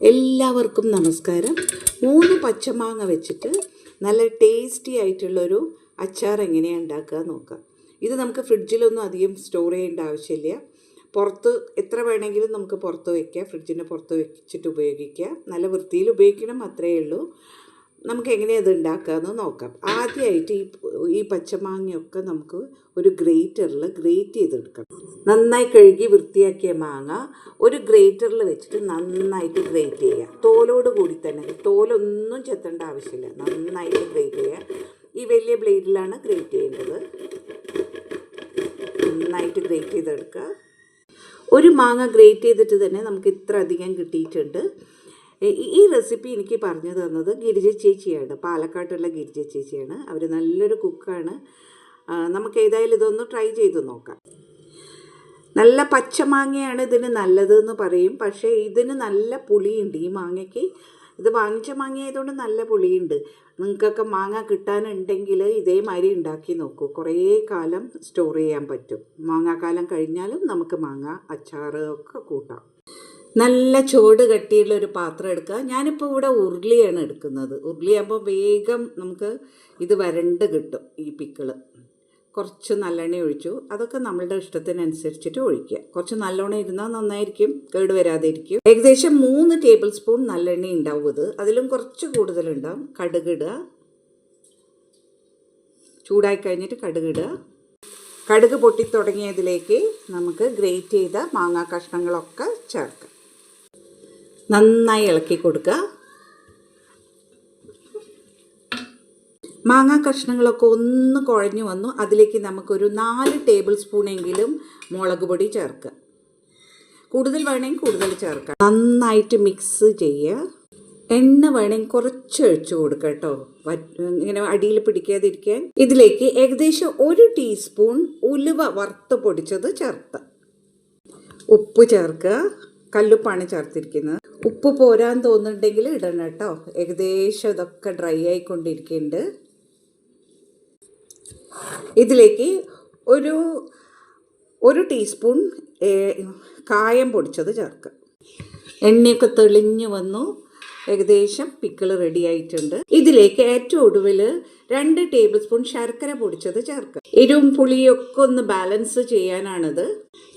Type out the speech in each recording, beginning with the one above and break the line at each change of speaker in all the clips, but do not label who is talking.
എല്ലാവർക്കും നമസ്കാരം. മൂന്ന് പച്ചമാങ്ങ വെച്ചിട്ട് നല്ല ടേസ്റ്റി ആയിട്ടുള്ളൊരു അച്ചാർ എങ്ങനെയാണ് ഉണ്ടാക്കുക നോക്കാം. ഇത് നമുക്ക് ഫ്രിഡ്ജിലൊന്നും അധികം സ്റ്റോർ ചെയ്യേണ്ട ആവശ്യമില്ല. പുറത്ത് എത്ര വേണമെങ്കിലും നമുക്ക് പുറത്ത് വയ്ക്കാം ഫ്രിഡ്ജിന്റെ പുറത്ത് വെച്ചിട്ട് ഉപയോഗിക്കാം. നല്ല വൃത്തിയിൽ ഉപയോഗിക്കണം അത്രയേ ഉള്ളൂ. നമുക്ക് എങ്ങനെയാണ് ഇത് ഉണ്ടാക്കാമെന്ന് നോക്കാം. ആദ്യമായിട്ട് ഈ ഈ പച്ചമാങ്ങയൊക്കെ നമുക്ക് ഒരു ഗ്രേറ്ററിൽ ഗ്രേറ്റ് ചെയ്തെടുക്കണം. നന്നായി കഴുകി വൃത്തിയാക്കിയ മാങ്ങ ഒരു ഗ്രേറ്ററിൽ വെച്ചിട്ട് നന്നായിട്ട് ഗ്രേറ്റ് ചെയ്യുക. തോലോട് കൂടി തന്നെ തോലൊന്നും ചെത്തേണ്ട ആവശ്യമില്ല. നന്നായിട്ട് ഗ്രേറ്റ് ചെയ്യുക. ഈ വലിയ ബ്ലേഡിലാണ് ഗ്രേറ്റ് ചെയ്യേണ്ടത്. നന്നായിട്ട് ഗ്രേറ്റ് ചെയ്തെടുക്കുക. ഒരു മാങ്ങ ഗ്രേറ്റ് ചെയ്തിട്ട് തന്നെ നമുക്ക് ഇത്ര അധികം കിട്ടിയിട്ടുണ്ട്. ഈ- റെസിപ്പി എനിക്ക് പറഞ്ഞു തന്നത് ഗിരിജ ചേച്ചിയാണ്. പാലക്കാട്ടുള്ള ഗിരിജ ചേച്ചിയാണ്. അവർ നല്ലൊരു കുക്കാണ് നമുക്ക് ഏതായാലും ഇതൊന്ന് ട്രൈ ചെയ്ത് നോക്കാം. നല്ല പച്ചമാങ്ങയാണ് ഇതിന് നല്ലതെന്ന് പറയും. പക്ഷേ ഇതിന് നല്ല പുളിയുണ്ട്. ഈ മാങ്ങയ്ക്ക് ഇത് വാങ്ങിച്ച മാങ്ങ ആയതുകൊണ്ട് നല്ല പുളിയുണ്ട്. നിങ്ങൾക്കൊക്കെ മാങ്ങ കിട്ടാനുണ്ടെങ്കിൽ ഇതേമാതിരി ഉണ്ടാക്കി നോക്കൂ. കുറേ കാലം സ്റ്റോർ ചെയ്യാൻ പറ്റും. മാങ്ങാക്കാലം കഴിഞ്ഞാലും നമുക്ക് മാങ്ങ അച്ചാറ് ഒക്കെ കൂട്ടാം. നല്ല ചുവട് കട്ടിയുള്ള ഒരു പാത്രം എടുക്കുക. ഞാനിപ്പോൾ ഇവിടെ ഉരുളിയാണ് എടുക്കുന്നത്. ഉരുളിയാകുമ്പോൾ വേഗം നമുക്ക് ഇത് വരണ്ട് കിട്ടും ഈ പിക്കിൾ. കുറച്ച് നല്ലെണ്ണ ഒഴിച്ചു. അതൊക്കെ നമ്മളുടെ ഇഷ്ടത്തിനനുസരിച്ചിട്ട് ഒഴിക്കുക. കുറച്ച് നല്ലോണം ഇരുന്നാൽ നന്നായിരിക്കും. കേട് വരാതിരിക്കും. ഏകദേശം മൂന്ന് ടേബിൾ സ്പൂൺ നല്ലെണ്ണ ഉണ്ടാവും ഇത്. അതിലും കുറച്ച് കൂടുതലുണ്ടാവും. കടുകിടുക ചൂടായി കഴിഞ്ഞിട്ട് കടുകിടുക കടുക് പൊട്ടിത്തുടങ്ങിയതിലേക്ക് നമുക്ക് ഗ്രേറ്റ് ചെയ്ത മാങ്ങാ കഷ്ണങ്ങളൊക്കെ ചേർക്കാം. നന്നായി ഇളക്കി കൊടുക്കുക. മാങ്ങാ കഷ്ണങ്ങളൊക്കെ ഒന്ന് കുഴഞ്ഞു വന്നു. അതിലേക്ക് നമുക്കൊരു നാല് ടേബിൾ സ്പൂണെങ്കിലും മുളക് പൊടി ചേർക്കുക. കൂടുതൽ വേണമെങ്കിൽ കൂടുതൽ ചേർക്കാം. നന്നായിട്ട് മിക്സ് ചെയ്യുക. എണ്ണ വേണമെങ്കിൽ കുറച്ച് ഒഴിച്ചു കൊടുക്കുക കേട്ടോ. ഇങ്ങനെ അടിയിൽ പിടിക്കാതിരിക്കാൻ. ഇതിലേക്ക് ഏകദേശം ഒരു ടീസ്പൂൺ ഉലുവ വറുത്ത് പൊടിച്ചത് ചേർത്ത്. ഉപ്പ് ചേർക്കുക. കല്ലുപ്പാണ് ചേർത്തിരിക്കുന്നത്. ഉപ്പ് പോരാൻ തോന്നുന്നുണ്ടെങ്കിൽ ഇടണം കേട്ടോ. ഏകദേശം ഇതൊക്കെ ഡ്രൈ ആയിക്കൊണ്ടിരിക്കുന്നുണ്ട്. ഇതിലേക്ക് ഒരു ഒരു ടീസ്പൂൺ കായം പൊടിച്ചത് ചേർക്കുക എണ്ണയൊക്കെ തെളിഞ്ഞു വന്നു. ഏകദേശം പിക്കിൾ റെഡി ആയിട്ടുണ്ട്. ഇതിലേക്ക് ഏറ്റവും ഒടുവിൽ രണ്ട് ടേബിൾ സ്പൂൺ ശർക്കര പൊടിച്ചത് ചേർക്കുക എരിവും പുളിയൊക്കെ ഒന്ന് ബാലൻസ് ചെയ്യാനാണിത്.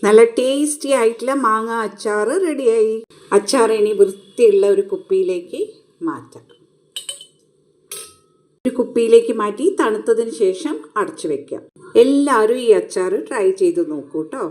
നല്ല ടേസ്റ്റി ആയിട്ടുള്ള മാങ്ങ അച്ചാർ റെഡിയായി അച്ചാർ ഇനി വൃത്തിയുള്ള ഒരു കുപ്പിയിലേക്ക് മാറ്റാം. ഒരു കുപ്പിയിലേക്ക് മാറ്റി തണുത്തതിന് ശേഷം അടച്ചു വെക്കാം. എല്ലാവരും ഈ അച്ചാർ ട്രൈ ചെയ്ത് നോക്കൂ കേട്ടോ